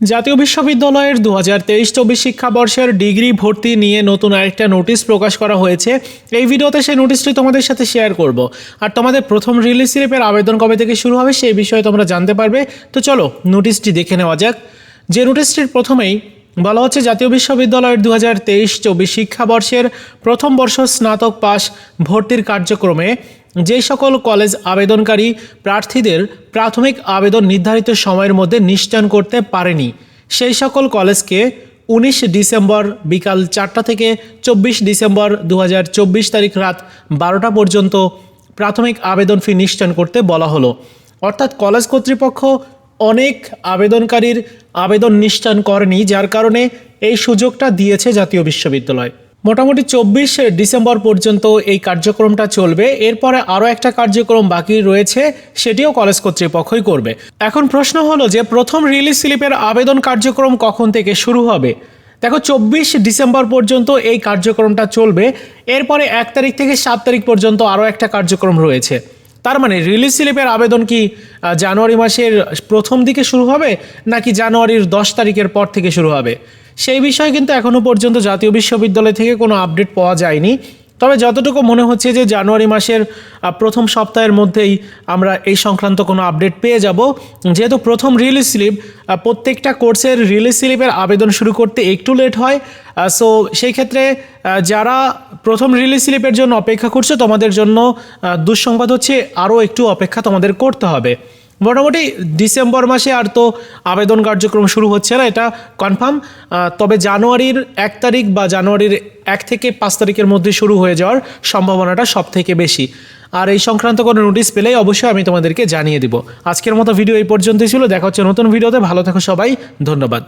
জাতীয় বিশ্ববিদ্যালয়ের দু হাজার তেইশ চব্বিশ শিক্ষাবর্ষের ডিগ্রি ভর্তি নিয়ে নতুন আরেকটা নোটিশ প্রকাশ করা হয়েছে। এই ভিডিওতে সেই নোটিশটি তোমাদের সাথে শেয়ার করব। আর তোমাদের প্রথম রিলিজ স্লিপের আবেদন কবে থেকে শুরু হবে, সেই বিষয়ে তোমরা জানতে পারবে। তো চলো, নোটিশটি দেখে নেওয়া যাক। যে নোটিশটির প্রথমেই বলা হচ্ছে জাতীয় বিশ্ববিদ্যালয়ের দু হাজার তেইশ চব্বিশ শিক্ষাবর্ষের প্রথম বর্ষ স্নাতক পাস ভর্তির কার্যক্রমে যে সকল কলেজ আবেদনকারী প্রার্থীদের প্রাথমিক আবেদন নির্ধারিত সময়ের মধ্যে নিশ্চয়ন করতে পারেনি। সেই সকল কলেজকে উনিশ ডিসেম্বর বিকাল চারটা থেকে চব্বিশ ডিসেম্বর দু হাজার চব্বিশ তারিখ রাত বারোটা পর্যন্ত প্রাথমিক আবেদন ফি নিশ্চয়ন করতে বলা হলো। অর্থাৎ কলেজ কর্তৃপক্ষ অনেক আবেদনকারীর আবেদন নিষ্ঠান করেনি, যার কারণে এই সুযোগটা দিয়েছে জাতীয় বিশ্ববিদ্যালয়। মোটামুটি চব্বিশ ডিসেম্বর পর্যন্ত এই কার্যক্রমটা চলবে। এরপরে আরও একটা কার্যক্রম বাকি রয়েছে, সেটিও কলেজ কর্তৃপক্ষই করবে। এখন প্রশ্ন হলো যে, প্রথম রিলিজ স্লিপের আবেদন কার্যক্রম কখন থেকে শুরু হবে? দেখো, চব্বিশ ডিসেম্বর পর্যন্ত এই কার্যক্রমটা চলবে। এরপরে এক তারিখ থেকে সাত তারিখ পর্যন্ত আরও একটা কার্যক্রম রয়েছে। তার মানে রিলিজ স্লিপের আবেদন কি জানুয়ারি মাসের প্রথম দিকে শুরু হবে, নাকি জানুয়ারির দশ তারিখের পর থেকে শুরু হবে? সেই বিষয়ে কিন্তু এখনও পর্যন্ত জাতীয় বিশ্ববিদ্যালয় থেকে কোনো আপডেট পাওয়া যায়নি। তবে যতটুকু মনে হচ্ছে যে জানুয়ারি মাসের প্রথম সপ্তাহের মধ্যেই আমরা এই সংক্রান্ত কোনো আপডেট পেয়ে যাব। যেহেতু প্রথম রিলিজ স্লিপ প্রত্যেকটা কোর্সের রিলিজ স্লিপের আবেদন শুরু করতে একটু লেট হয়। সো সেই ক্ষেত্রে যারা প্রথম রিলিজ স্লিপের জন্য অপেক্ষা করছে, তোমাদের জন্য দুঃসংবাদ হচ্ছে আরও একটু অপেক্ষা তোমাদের করতে হবে। মোটামুটি ডিসেম্বর মাসে আর তো আবেদন কার্যক্রম শুরু হচ্ছে না, এটা কনফার্ম তবে জানুয়ারির এক তারিখ বা জানুয়ারির এক থেকে পাঁচ তারিখের মধ্যে শুরু হয়ে যাওয়ার সম্ভাবনাটা সব থেকে বেশি। আর এই সংক্রান্ত কোনো নোটিশ পেলেই অবশ্যই আমি তোমাদেরকে জানিয়ে দিব। আজকের মতো ভিডিও এই পর্যন্তই ছিল, দেখা হচ্ছে নতুন ভিডিওতে ভালো থাকো সবাই, ধন্যবাদ।